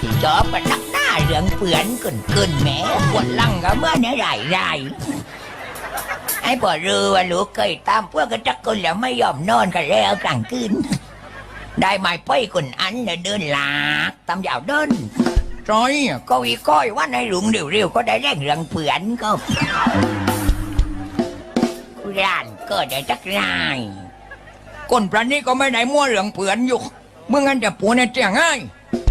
ที่ชอบกันนักหน้าเรื่องเปือนขึ้นขึ้นแหมปวดลังก็เมื่อเนี่ยไรไรไอ้บ่รู้ว่าลูกเคยตามพวกกันจักคนแล้วไม่ยอมนอนกันแล้วกลางคืนได้ไม้ไปคนอันเนี่ยเดินหลากตามยาวเดินจอยก็วีก้อยว่าในหลุงเร็วๆก็ได้แรงเรื่องเปือนก็ร้านก็ได้จักรายคนพระนี้ก็ไม่ได้มั่วเหลืองเผือนอยู่เมื่องั้นจะผัวเนี่ยเจียง่าย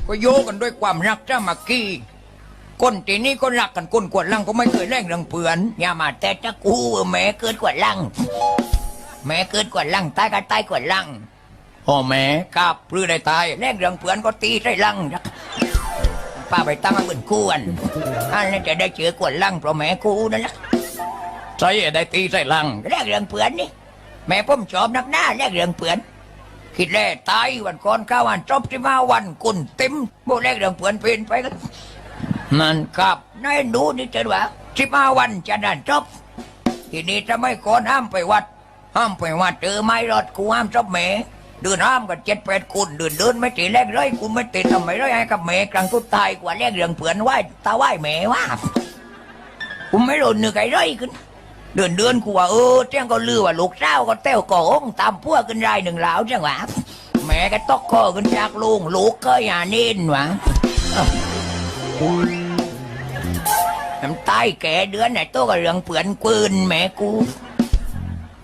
ก็โยกันด้วยความรักจ้ามักกี้คนทีนี้ก็รักกันคนกวดลังก็ไม่เคยแล่งเหลืองเผือนอย่ามาแต่ตะกูแม่เกิดกว่าลังแม่เกิดกว่าลังตายก็ตายกว่าลังพ่อแม่กับพรือได้ตายแลกเรื่องเพื่อนก็ตีใส่ลังจักป้าไปตั้งมันควรอันนั้นจะได้เจอกว่าลังเพราะแม่กูนั่นแหละใช่ได้ตีใส่ลังแลกเรื่องเพื่อนนี่แม่ผมชอบนักหน้าแลกเรื่องเพื่อน คิดแล่ตายวันก่อนเก้าวันจบที่มาวันกุนเต็มโบแลกเรื่องเพื่อนเป็นไปกันนั่นครับนายดูนี่จะว่าที่มาวันจะนั่นจบ ทีนี้จะไม่ก่อนห้ามไปวัด ห้ามไปวัดเจอไม้รอดกูห้ามจบแม่เดินห้ามกันเจ็ดแปดคนเดินเดินไม่ตีแรกเลยกูไม่ติดทำไมเลยให้กับแม่กลางทุกตายกว่าแรกเรื่องเผื่อนไหวตาไหวแม่ว่ากูไม่โดนนึกไอ้เลยขึ้น เดินเดินกูว่าเออเจ้งก็ลือว่าลูกเจ้าก็เต้วก่อองตามพวกกันรายหนึ่งเหลาจังหวะแม่ก็ตอกคอกันจากลุงลูกก็อย่าเน้นวะน้ำตายแก่เดือนไหนตัวกับเรื่องเผื่อนปืนแม่กู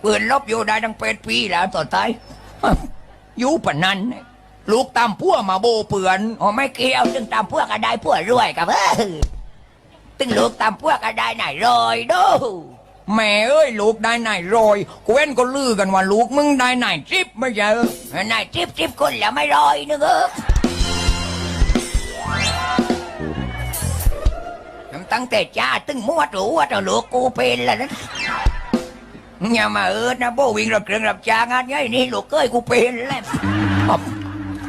ปืนลบอยู่ได้ตั้งเป็ดปีแล้วต่อตายอยู่ปะนั้นลูกตามพัวมาโบเปือนอ๋อไม่เกี่ยวตึงตามพวกก็ได้พวกรวยกับเออตึงลูกตามพวกก็ได้ไหนรอยดู แม่เอ้ยลูกได้นายรอยกูเว้นก็ลือกันว่าลูกมึงได้นายจิบไม่ใช่เหรอนายทิพทิพคนแล้วไม่รอยนึกเออตั้งแต่จ้าตึงมัวรู้ว่าตัวลูกกูเป็นแล้วนะอย่ามาเออนะโบวิ่งรับเครื่องรับจ้างงานไงนี่ลูกเอ้ยกูเป็นแล้ว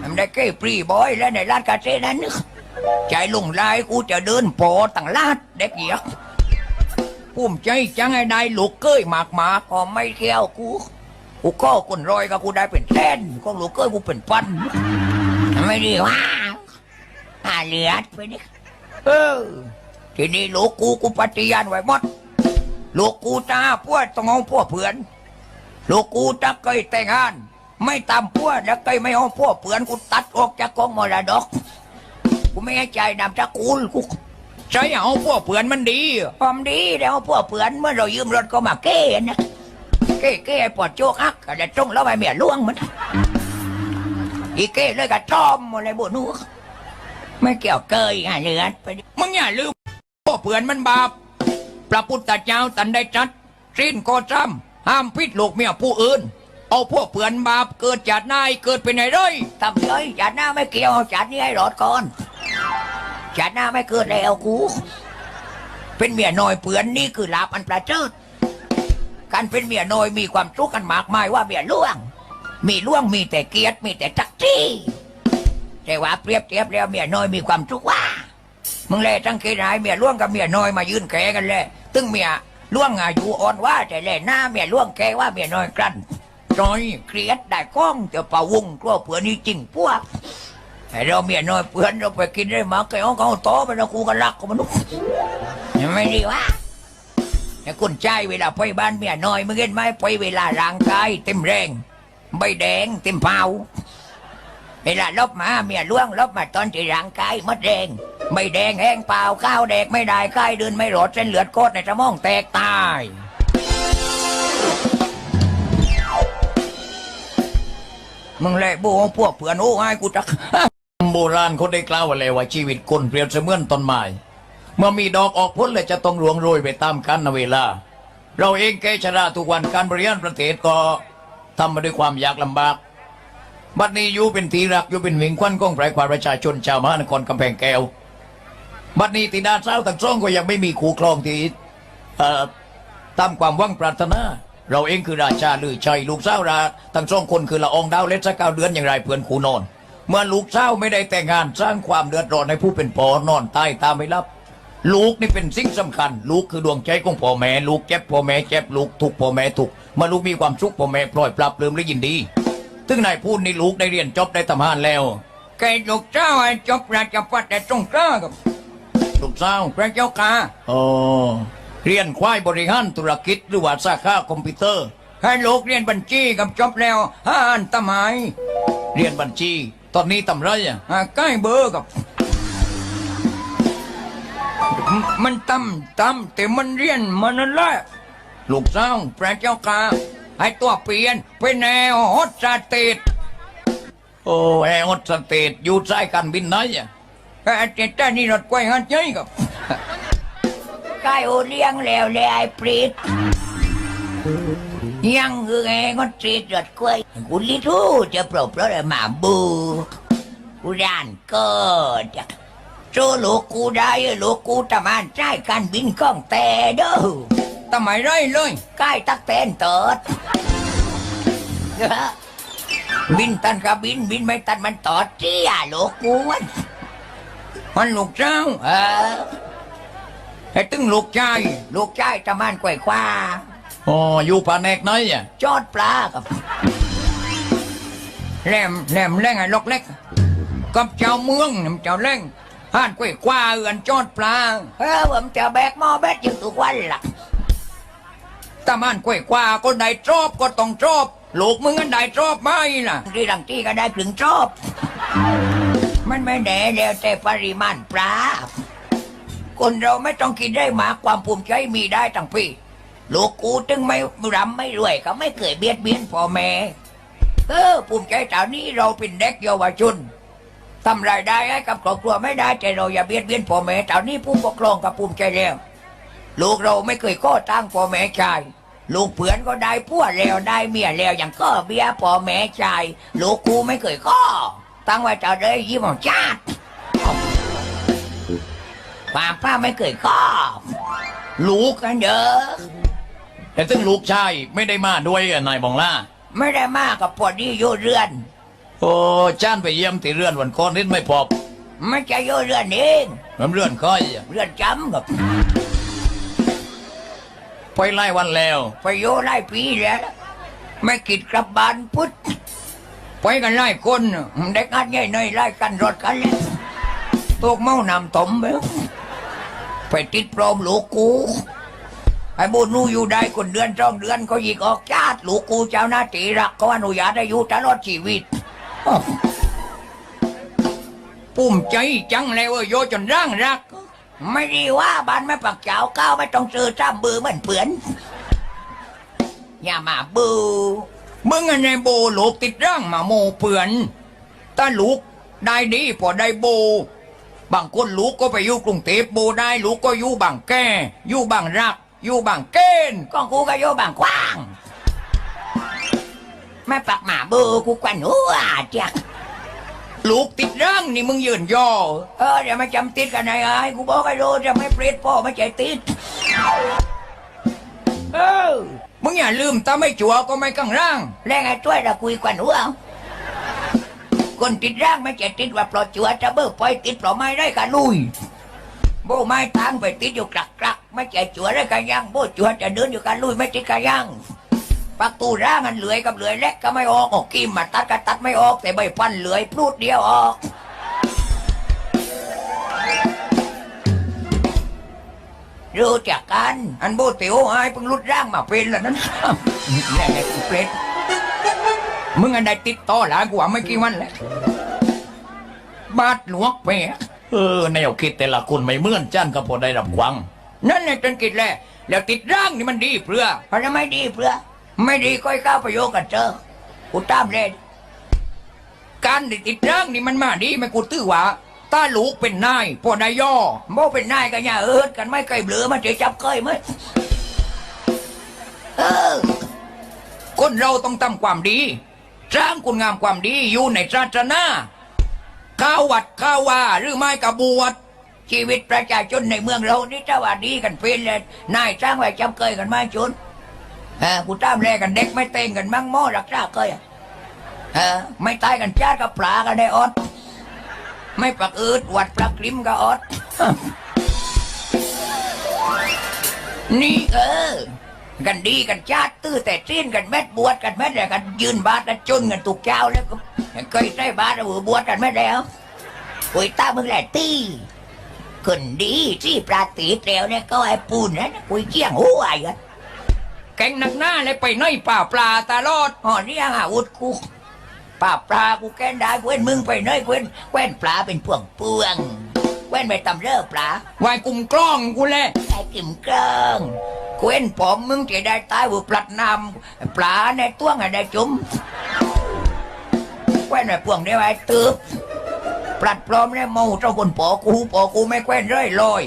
ทำได้แค่ปรีบอยแล้วในร้านกาเฟ่นั้นนึกใจลุงลายกูจะเดินโปอตั้งลาดเด็กเหยีย ภูมิใจจังไอ้ได้ลูกเก้ยมากมาพอไม่เที่ยวกูกูก็คนรอยกับกูได้เป็นแสนก็ลูกเอ้ยกูเป็นพันไม่ดีว่าหาเหลือดไปดิเออทีนี้ลูกกูกูปฏิญาณไว้หมดลูกกูตาพวดต้องเอาพวกเพื่อนลูกกูจะเคยแต่งงาน ไม่ตามพวดแล้วเคยไม่เอาพวกเพื่อนกูตัดออกจากกองมรดกกูไม่ให้ใจนำจากกูกู ใช้เอาพวกเปือนมันดีความดีแล้วพวกเพื่อนเมื่อเรายืมรถก็มาเก้นะเก้เก้ปวดโจกอักก็จะจงแล้วไปเมียล่วงมัน อีเก้เลยก็จอมอะไรบุนูไม่เกี่ยวเกยอะเลือดไปดิมึงอย่าลืมพวกเปือนมันบาปพระพุทธเจ้าตันได้จัดสิ้นก็จำห้ามพิษลูกเมียผู้อื่น เอาพวกเปือนบาปเกิดจากนายเกิดเป็นไงเลยทำเลยจัดหน้าไม่เกี่ยวจัดนี่ให้รอดก่อน จัดหน้าไม่เกิดแล้วกู เป็นเมียน้อยเปือนนี่คือลาบอันประเจิดการเป็นเมียน้อยมีความสุขกันมากมายว่าเมียล่วง มีล่วงมีแต่เกียรติมีแต่จักจี้ แต่ว่าเปรียบเทียบแล้วเมียน้อยมีความสุขว่า มึงเลยตั้งเกณฑ์ให้เมียล่วงกับเมียน้อยมายืนแกกันเลยตึงเมียล่วงอายุอ่อนว่า แต่แลหน้าเมียล่วงแกว่าเมียน้อยกลั้นน้อยเครียดได้ก้องเดี๋ยวป่าวงกลัวเผื่อนี่จริงพวก ให้เราเมียน้อยเพื่อนเราไปกินได้มาแกเอาเขาโตไปแล้วกูก็รักของมันนุยังไม่ดีวะไอ้คนใจเวลาไปบ้านเมียน้อยมึงเห็นไหมไปเวลาร่างกายเต็มแรงใบแดงเต็มเผาเวลาลบมาเมียล่วงลบมาตอนที่ร่างกายมัดแดงไม่แดงแห้งเปล่าข้าวแดกไม่ได้ใกล้เดินไม่รอดเส้นเลือดโคตรในสมองแตกตายมึงแหละบูของพวกเผื่อนโอ้ให้กูจัก โบราณเขาได้กล่าวไว้แล้วว่าชีวิตคนเปรียบเสมือนต้นไม้เมื่อมีดอกออกผลและจะต้องรวงโรยไปตามกาลเวลา เราเองแก่ชราทุกวันการบริหารประเทศก็ทำมาด้วยความยากลำบาก บัดนี้อยู่เป็นทีรักอยู่เป็นหวิงควันก้องไพรความประชาชนชาวมหานครกำแพงแก้ว บัดนี้ตีดาเศร้าวทั้งสองก็ยังไม่มีคู่ครองที่ตามความหวังปรารถนา เราเองคือราชาลือชัยลูกสาราทั้งสองคนคือละอองดาวเล็ดสักเก้าเดือนอย่างไรเพื่อนคูนอน เมื่อลูกสาวไม่ได้แต่งงานสร้างความเดือดร้อนให้ผู้เป็นปอนอนใต้ตามไม่รับ ลูกนี่เป็นสิ่งสำคัญ ลูกคือดวงใจของพ่อแม่ลูกเจ็บพ่อแม่เจ็บลูกทุกข์พ่อแม่ทุกข์เมื่อลูกมีความสุขพ่อแม่ปล่อยปรับเริ่มและยินดีถึงนายพูดนี่ลูกได้เรียนจบได้ทำงานแล้วแกกลูกเจ้าไอ้จบราชพัฒแต่ตรงกล้ากับลูกสาวพระเจ้าค่ะโอ้เรียนควายบริหารธุรกิจหรือว่าสาขาคอมพิวเตอร์ ให้ลูกเรียนบัญชีกับจบแล้วห้าอันตะไมายเรียนบัญชี ตอนนี้ทำไรอะอ่าใกล้เบอร์กับมมันตั้มตั้มแต่มันเรียนมันนั่นแหละลูกสาวพระเจ้าค่ะให้ตัวเปลี่ยนเป็นแนวฮอตสเตทโอ้แอร์ฮอตสเตทอยู่สายการบินไหนอะไอ้เจ้านี่รถไฟหันใจกับใกล้โอเลี้ยงแล้วเลยไอ้ปรีด ยังคือไงก็ตรีดรถกล้วยกูลิทูจะปลบแล้วมาบูกูด่านก็จะโจลูกกูได้ลูกกูตะมานใจการบินก้องแต่เด้อทำไมไรเลยใกล้ตักเต้นเติดบินตันกับบินบินไม่ตันมันตอดเจี้ยลูกกูมันมันลูกเจ้าเออให้ตึงลูกชายลูกชายตะมันกวยคว้า โอ้อยู่แผนกไหนอะจอดปลากับแหลมแหลมแรงไอ้ลกเล็กกับเจ้าเมืองน้ำเจ้าแรงห่านกวยคว้าเอือนจอดปลาเออผมจะแบกหม้อแบกอยู่ทุกวันล่ะตะมันกวยคว้าก็ได้ชอบก็ต้องชอบลูกมึงอันได้ชอบไหมล่ะที่ดังที่ก็ได้ถึงชอบมันไม่แน่แล้วแต่ปริมาณปลาคนเราไม่ต้องกินได้หมากความภูมิใจมีได้ทั้งปี ลูกกูถึงไม่รำไม่รวยเขาไม่เคยเบียดเบียนพ่อแม่เออภูมิใจตอนนี้เราเป็นเด็กเยาวชนทำรายได้ให้กับครอบครัวไม่ได้แต่เราอย่าเบียดเบียนพ่อแม่ตอนนี้ผู้ปกครองกับภูมิใจแล้วลูกเราไม่เคยข้อตั้งพ่อแม่ชายลูกเผื่อนก็ได้พัวแล้วได้เมียแล้วอย่างก็เบี้ยพ่อแม่ชายลูกกูไม่เคยข้อตั้งไว้จะได้ยิ้มของชาติป้าป้าไม่เคยข้อลูกกันเยอะ แต่ถึงลูกชายไม่ได้มาด้วยอะนายบองล่า ไม่ได้มากกับพอดีอยู่เรือน โอ้จ้านไปเยี่ยมที่เรือนวันก่อนนิดไม่พอบไม่ใช่อยู่เรือนเองน้ำเรือนค่อยอะเรือนจำกับไปไล่วันแล้ว ไปอยู่หลายปีแล้ว ไม่กิดกลับบ้านพุทธไปกันหลายคนเด็กอัดใหญ่หน่อยไล่กันรถกันเลยตกเมานำตมไปไปติดปลอมลูกกู ไอ้บุญนูอยู่ได้คนเดือนสองเดือนเขายิกออกจาดลูกกูเจ้าหน้าที่รักเขาอนุญาตให้อยู่ตลอดชีวิตปุ่มใจจังเลยเว่าโยจนร่างรัก ไม่ดีว่าบ้านไม่ปักเจ้าก้าวไม่ต้องซื้อจ้ำบือเหมือนเปือนอย่ามาบูมึงอันในโบลูกติดร่างมาโมเปือนถ้าลูกได้ดีพอได้โบบางคนลูกก็ไปอยู่กรุงเทพโบได้ลูกก็อยู่บางแก่อยู่บางรัก อยู่บางเกณฑ์ก็กูก็อยู่บางกว้าง ไม่ปักหมาเบอร์กูกวนหัวจ้ะลูกติดร่างนี่มึงยืนย่อเออเดี๋ยวมาจำติดกันไอ้ไอ้กูบอกไอ้โรจะไม่เปรียดพ่อไม่ใจติดเออมึงอย่าลืมถ้าไม่จัวก็ไม่กังร่างแล้วไงช่วยเราคุยกันหัวคนติดร่างไม่ใช่ติดว่าปลอดจัวจะเบิกปล่อยติดปลอไม่ได้กันลุย โบไม้ทางไปติดอยู่กลักกลักไม่ใช่จัวได้กันยังโบจัวจะเดินอยู่กันลุยไม่ติดกันยังปักตูร่างมันเหลือยกับเหลือยเล็กก็ไม่ออกออกกิมมาตัดก็ตัดไม่ออก แต่ใบพันเหลือยพรูดเดียวออกรู้จักกัน อันโบเตียวไอ้เพิ่งรุดร่างมาเป็นแล้วนั้นแน่กูเป็นมึงอันใดติดต่อหลานกูว่าไม่กี่วันแล้วบาดหลวงเปีย เออแนวคิดแต่ละคนไม่เหมือนจ้านก็พอได้รับควัง นั่นแหละจนกิดแหละแล้วติดร่างนี่มันดีเพื่อเพราะถ้าไม่ดีเพื่อ ไม่ดีก็ให้ก้าวประโยชน์กันเจอกูตามเลยการได้ติดร่างนี่มันมาดีไหม่กูตื้อว่าถ้าลูกเป็นนายพอนายย่อโมเป็นนายกันอย่าเอิดกันไม่เคยเบลือมันจะจับเคยไหมเออคนเราต้องทำความดี สร้างคุณงามความดีอยู่ในศาสนา ข้าววัดข้าวว่าหรือไม่กับบวชชีวิตประชาชนในเมืองเรานี่ถ้าว่าดีกันเป็นเลยนายสร้างไว้จำเคยกันไหมจุนเออกูตามแลกันเด็กไม่เต้งกันมั่งหม้อรักษาเคยอะไม่ตายกันจ้ากับปลากันได้อดไม่ปักอืดวัดปลักกลิมก็ออดนี่เออ กันดีกันชาติตื้อแต่สิ้ยนกันแม็ดบวชกันแม็ดอะไรกันยืนบาทกันจนกันตุกเจ้าแล้วก็ เคยใส่บาตรหูบวชกันไม่แล้วคุยตามึงแหละตีขึ้นดีที่ปราตีเตวเนี่ยก็ไอ้ปูนนะคุยเกี้ยงหัวกันแกงหนักหน้าเลยไปน้อยป่าปลาตลอดอ๋อนี่ยังอาวุธกูป้าปลากูแกนได้เว้นมึงไปเนยเว้นแว้นปลาเป็นพวงเปลืองแว้นไปตำเลิปลาวายกลุ่มกล้องกูแหละไอ้กิ่มเกลิงเว้นผมมึงจะได้ตายหัวปลัดนำปลาในตัวงอะได้จุ่มแว้นไปพวงได้ไว้ตืบปลัดปลอมได้เมาเจ้าคนปอกูปอกูไม่แคว้นเรื่อยลอย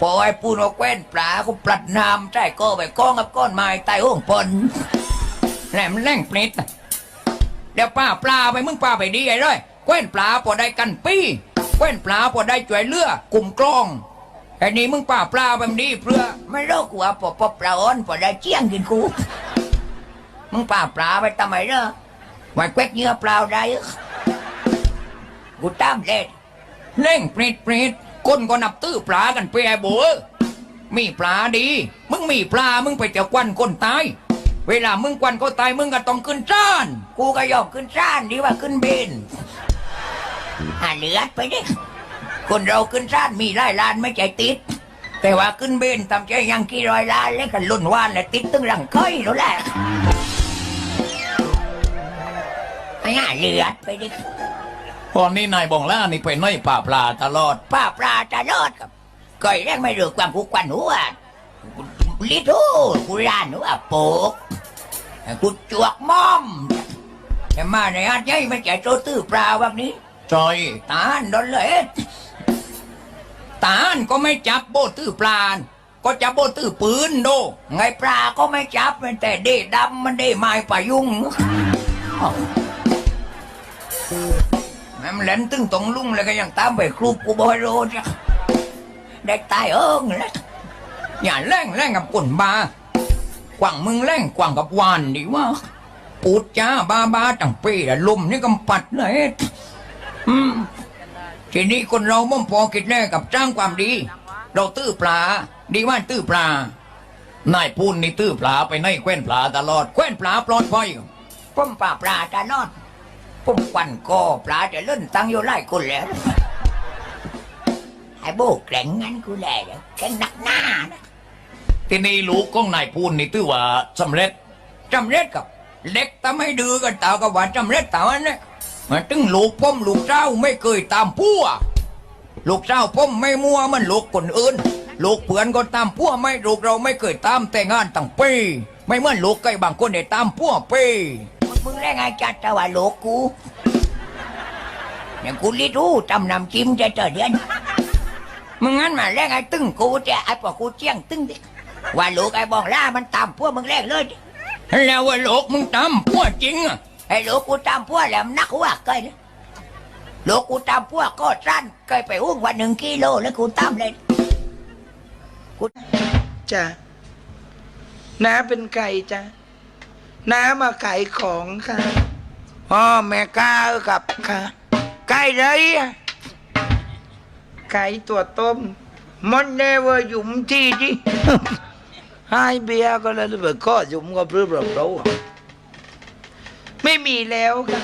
พอไอ้ปูนเอาแคว้นปลากูปลัดน้ำใช่ก็ไปก้องกับก้อนไม้ใต้ห้องปนแหลมแรงเปรตน่ะเดี๋ยวป้าปลาไปมึงป้าไปดีไอ้ร้อยแคว้นปลาพอได้กันปี้แคว้นปลาพอได้จ่วยเลือกลุ่มกล้องไอ้นี่มึงป้าปลาไปมันดีเพื่อไม่รู้กูว่าปอปอปลาอ้อนปอได้เจียงกินกู มึงป่าปลาไปทำไมเนอะไว้เควกเนื้อเปล่าได้กูตามเล่นเร่งปรตเปรตคนก็นับตื้อปลากันไปไอ้โบเอ้ยมีปลาดี มึงมีปลา มึงไปเจ้ากวันคนตาย เวลามึงกวันก็ตายมึงก็ต้องขึ้นจ้าน กูก็ยอมขึ้นซ่านดีกว่าขึ้นบินหาเหลือดไปดิคนเราขึ้นซ่านมีไล่ล้านไม่ใจติด แต่ว่าขึ้นบินทำใจยังกี่ร้อยล้านแล้วกันลุ่นว่านแล้วติดตึงรังค่อยแล้วแหละ ห่าเหลือดไปดิตอนนี้นายบองล่านี่ไปน้อยป่าปลาตลอดป้าปลาจะรอดกับก่อยแรกไม่รู้ความกูกวันหัวลิทูกูรานหัวโปกกูจวกม่อมแต่มาในอาจยัยไม่ใจโจตื้อปลาวันนี้จอยตาโดนเลยตาลก็ไม่จับโบตื้อปลาก็จับโบตื้อปืนโด ไงปลาก็ไม่จับมันแต่เด้ดำมันเด้ไม้ป่ายุงแม่มันเล่นตึงตรงลุงเลยก็ยังตามไปครูกูบอยโรจ้ะได้ตายเอิงแล้วอย่าแร่งแร่งกับคนบากว่างมึงแร่งกว่างกับวานดีว่าปูดจ้าบาบาตั้งปีละลมนี่กำปัดเลยอืมทีนี้คนเราม่มพอคิดแน่กับจ้างความดี เราตื้อปลา ดีว่าตื้อปลานายพูนนี่ตื้อปลาไปในแคว้นปลาตลอดแคว้นปลาปลอดภัยผมป่าปลาจะนอน ผมควันกอปลาจะเล่นตังอยู่ไล่คนแล้วไอ้โบกแกร่งงั้นกูแหละแกร่งหนักหน้านะทีนี้ลูกของนายพูนนี่ตื้อว่าสำเร็จจำเร็จกับเล็กตาไม่ดื้อกันตาก็ว่าจำเร็จตาอันนี้มาตึงลูกพ่อมลูกเจ้าไม่เคยตามพัวลูกเจ้าพ่อมไม่มัวมันลูกคนอื่น ลูกเพื่อนก็ตามพัวไม่ลูกเราไม่เคยตามแต่งงานตั้งปีไม่เหมือนลูกไก่บางคนได้ตามพัวปี มึงมึงแรงไงจัดแต่ว่าโลกกูอย่างกูลิรู้จำนำจิ้มจะเจอเดือนมึงงั้นมาแรงไงตึ้งกูจะไอ้ปอกูเจียงตึ้งดิว่าลูกไอ้บองล่ามันตามพวกมึงแรงเลยแล้วว่าลูกมึงตามพัวจริงอะไอ้ลูกกูตามพวกแหลมนักหัวเกยนะลูกกูตามพวกก็สั้นเคยไปอุ้งวันหนึ่งกิโลแล้วกูตามเลยกูจ้ะน้าเป็นไก่จ้ะ น้ามาขายของค่ะพ่อแม่ก้ากับค่ะไก่เลยอะไก่ตัวต้ม มันเนวอหยุมที่ดิ ให้เบียร์ก็เลยไปข้อหยุมก็เพื่อแบบเราอะไม่มีแล้วค่ะ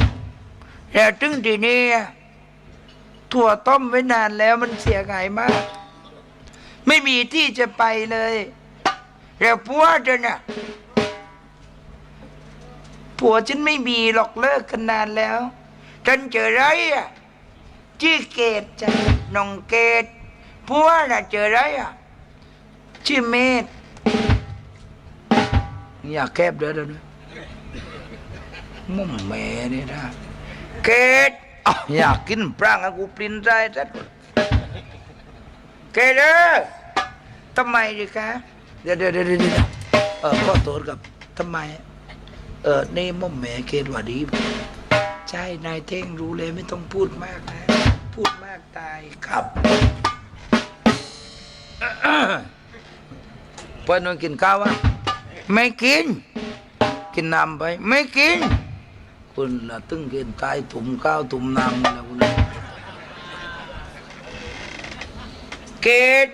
แล้วถึงทีนี้อะถั่วต้มไว้นานแล้วมันเสียหายมาก ไม่มีที่จะไปเลย แล้วผัวเธอน่ะ ผัวฉันไม่มีหรอกเลิกกันนานแล้วฉันเจอไรอะชื่อเกดจ้ะน้องเกดผัวน่ะเจอไรอะชื่อเมธอยากแคบเด้อเด้อเด้อมุ่มแม่นี่นะเกดอ้าวอยากกินปลางกูปรินใจจัดเกเดอทำไมดิคะเดี๋ยวเดี๋ยวเดี๋ยวเดี๋ยวเออข้อโทษกับทำไม เออนี่ม่อมแหม่เกดว่าดีใช่นายเท่งรู้เลยไม่ต้องพูดมากนะ พูดมากตายครับเพื่อนนกินข้าววะไม่กิน กินน้ำไป ไม่กิน คุณละตึงกินตายตุ่มข้าวตุ่มน้ำแล้วคุณเกด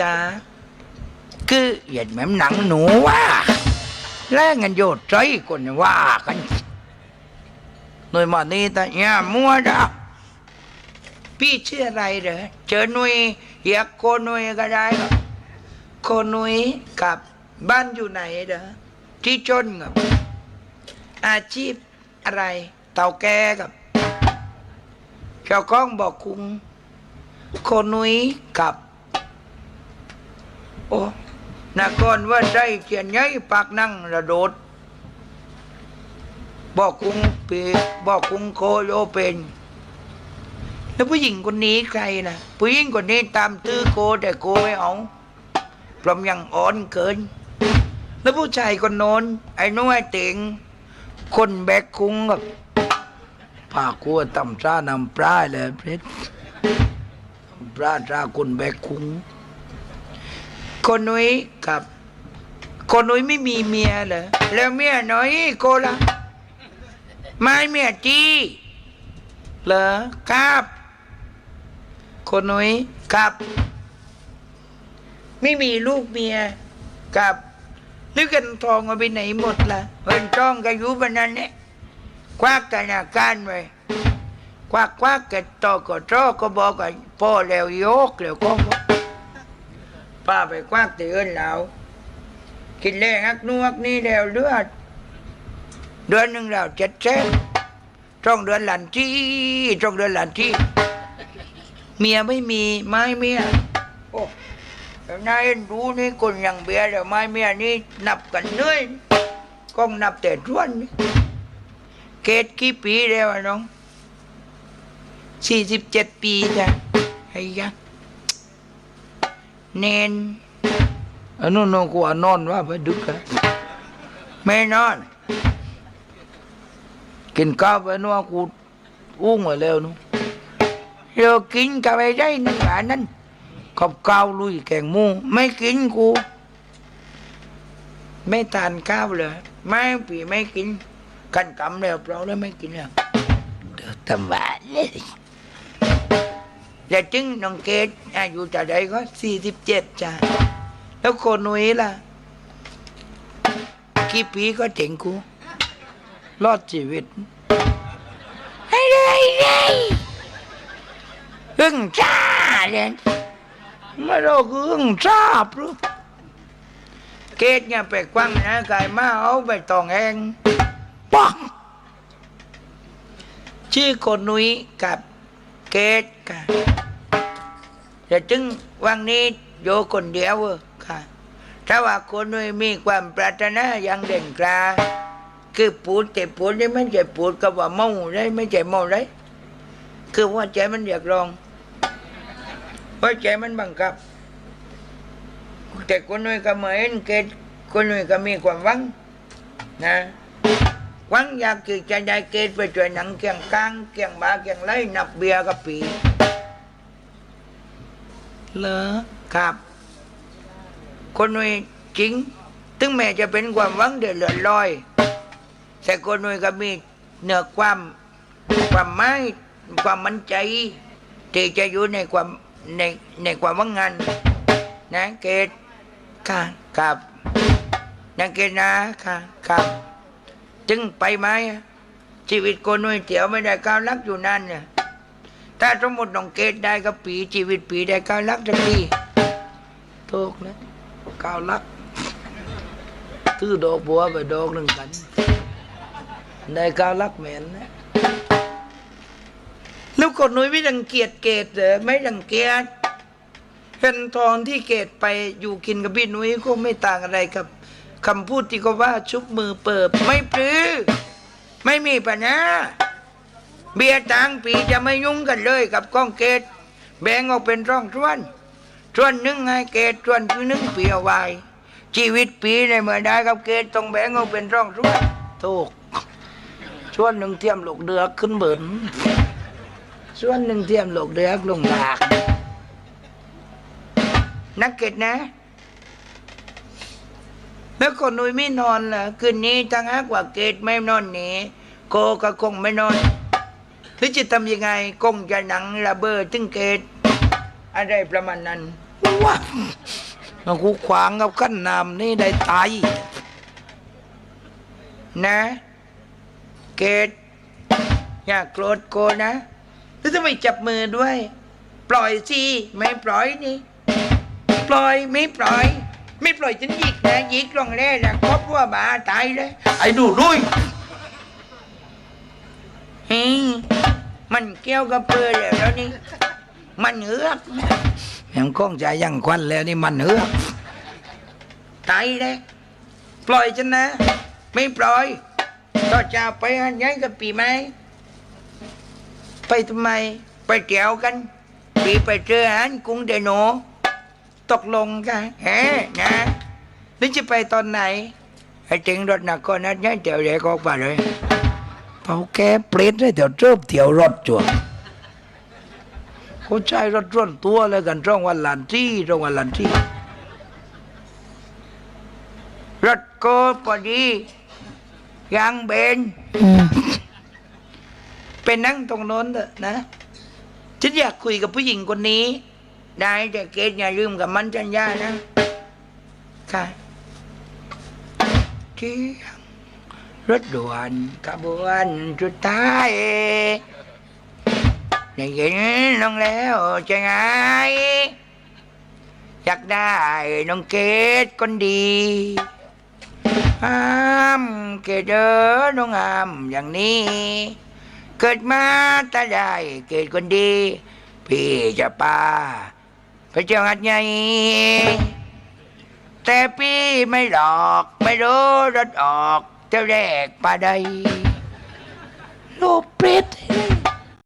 จ้าคือเหยียดแม่มหนังหนูว่ะ แรงกันโยดใจคนว่ากันหน่วยมานี่แต่เนี่ยมัวจ้ะพี่ชื่ออะไรเหรอเจอหน่วยอยากโกหน่วยก็ได้ครับโกหน่วยกับบ้านอยู่ไหนเหรอที่จนครับอาชีพอะไร เต่าแก่กับเจ้าของบอกคุงโกหน่วยกับโอ้ นครว่าได้เขียนไงปากนั่งระโดดบอกคุงเปบอกคุงโคโยเป็นแล้วผู้หญิงคนนี้ใครนะผู้หญิงคนนี้ตามตื้อโกแต่โกไม่เอาพราะยังอ่อนเกิน แล้วผู้ชายคนโน้นไอ้น้อยเต็งคนแบกคุงกับผ้ากัวตำซ่านำปลาเลยเพชรปลาตราคนแบกคุง คนนุ้ยกับคนนุ้ยไม่มีเมียเหรอแล้วเมียน้อยโกละไม่เมียจีเหรอครับคนนุ้ยกับ ไม่มีลูกเมียกับนึกกันทองเอาไปไหนหมดละเงินทองก็อยู่บนนั้นเนี่ยควักธนาคารไว้ควักควักกันต่อก็ต่อก็บอกกันพ่อแล้วยกแล้วก็บอก ป้าไปควักตีเอินแล้วกินแรงอักนวกนี่แล้วเลือดเดือนหนึ่งแล้วเจ็ดเส้นจ้องเดือนหลันที่จ้องเดือนหลันที่ เมียไม่มีไม้เมียโอ้นายรู้นี่คนอย่างเบียร์เดี๋ยวไม้เมียนี่นับกันเนื่อยก้องนับแต่ทวนเกตกี่ปีแล้วน้องสี่สิบเจ็ดปีจ้ะไอ้ยะ เนนอันนู้นนกูว่านอนว่าไปดึกอะไม่นอน กินข้าวไปนู้นกูอุ้งมาแล้วนู้นเดี๋ยวกินกับไปได้นั่นหลานนั่นกับข้าวลุยแกงมูไม่กินกู ไม่ทานข้าวเลยไม่ปีไม่กินกันกำแล้วเราแล้วไม่กินแล้วเดือดตำหวานเลย แล้วจึงน้องเกดอายุจะได้ก็สี่สิบเจ็ดจ้ะแล้วโคนนุ้ยล่ะ กี่ปีก็เจ๋งกูรอดชีวิตให้เลยเลยอึ้งจ้าเลยไม่รู้คืออึ้งจ้าปรุเกดเนี่ยไปกว้างนะกายมาเอาไปตองเองปังชื่อโคนนุ้ยกับ เกดค่ะแต่ถึงวันนี้โยคนเดียวค่ะ ถ้าว่าคนไม่มีความปรารถนาอย่างเด่นกล้าคือปูดแต่ปูดนี่ไม่ใช่ปูดกับว่าเมาได้ไม่ใช่เมาได้คือว่าใจมันอยากลองว่าใจมันบังคับ แต่คนหนู้นก็เหมือนเกตคนหนู้นก็มีความหวังนะ วังยากที่จะได้เกตไปช่วยหนังเกียงกลางเกียงบาเกียงไรนับเบียร์กับปีเหรอครับ คนหนุ่ยจริง ถึงแม้จะเป็นความหวังเดือดเลือนลอย แต่คนหนุ่ยก็มีเหนือความความไม้ความมั่นใจที่จะอยู่ในความในในความว่างงานนะเกตค่ะครับนังเกตนะค่ะครับ จึงไปไหมชีวิตคนนุ่ยเตี๋ยวไม่ได้ก้าวลักอยู่นั่นเนี่ยถ้าสมมติน้องเกดได้ก็ปีชีวิตปีได้ก้าวลักจังดีถูกนะก้าวลักคือดอกบัวไปดอกหนึ่งกัน ได้ก้าวลักเหม็นนะแล้วคนนุ้ยไม่รังเกียจเกดเหรอไม่รังเกียจเห็นทองที่เกดไปอยู่กินกับพี่นุ้ยก็ไม่ต่างอะไรกับ คำพูดที่ก็ว่าชุบมือเปิบไม่ปลื้อไม่มีปัญหาเบียร์ต่างปีจะไม่ยุ่งกันเลยกับก้องเกต แบ่งออกเป็นร่องส่วนส่วนหนึ่งให้เกตส่วนคือหนึ่งปีเอาไวชีวิตปีในเมื่อได้กับเกตต้องแบ่งออกเป็นร่องส่วนถูกส่วนหนึ่งเทียมหลกเดือกขึ้นเบินส่วนหนึ่งเทียมหลกเดือกลงหลากนักเกตนะ แล้วคนนุ้ยไม่นอนเหรอคืนนี้ทั้งฮักว่าเกตไม่นอนหนีโกก็คงไม่นอนหรือจะทำยังไงคงจะหนังระเบิดถึงเกตอะไรประมาณนั้นว้ากูขวางกับขั้นนามนี่ได้ตายนะ เกดอย่าโกรธโกนะแล้วทำไมจับมือด้วย ปล่อยสิไม่ปล่อยนี่ ปล่อยไม่ปล่อย ไม่ปล่อยฉันหยิกนะหยิกลงแร่นะครบว่าบาตายเลยไอ้ดูดุยเฮ้ยมันเกี่ยวกับเปื่อแล้วนี่ มันเหือกยังคงใจยังควันแล้วนี่มันเหือกตายเลยปล่อยฉันนะ ไม่ปล่อยต่อจะไปหันย้ายกับปีไหมไปทำไม ไปเกี่ยวกัน ปีไปเจออาหันกุ้งเดโน ตกลงกันแฮนะนี่จะไปตอนไหน ไอ้เจ๋งรถหนักก็นัดย้ายเดี๋ยวเด็กออกมาเลยเผาแกเปรตได้เดี๋ยวเจิบเที่ยวรถจวดเขาใช้รถร่วนตัวเลยกันร่องวันหลันที่ร่องวันหลันที่ รถโกพอดียางเบนไปนั่งตรงโน้นเถอะนะ ฉันอยากคุยกับผู้หญิงคนนี้ ได้แต่เกดอย่าลืมกับมันจัญญานะ ค่ะที่รถด่วนขบวนสุดท้ายได้ยินน้องแล้วจะไงอยากได้น้องเกดคนดีห้ามเกดเด้อน้องงามอย่างนี้ เกิดมาถ้าได้เกิดคนดี พี่จะปา ไปเจ้าหัดใหญ่แต่พี่ไม่หลอกไม่รู้รถออกเจ้าแรกปาใดโลเปรต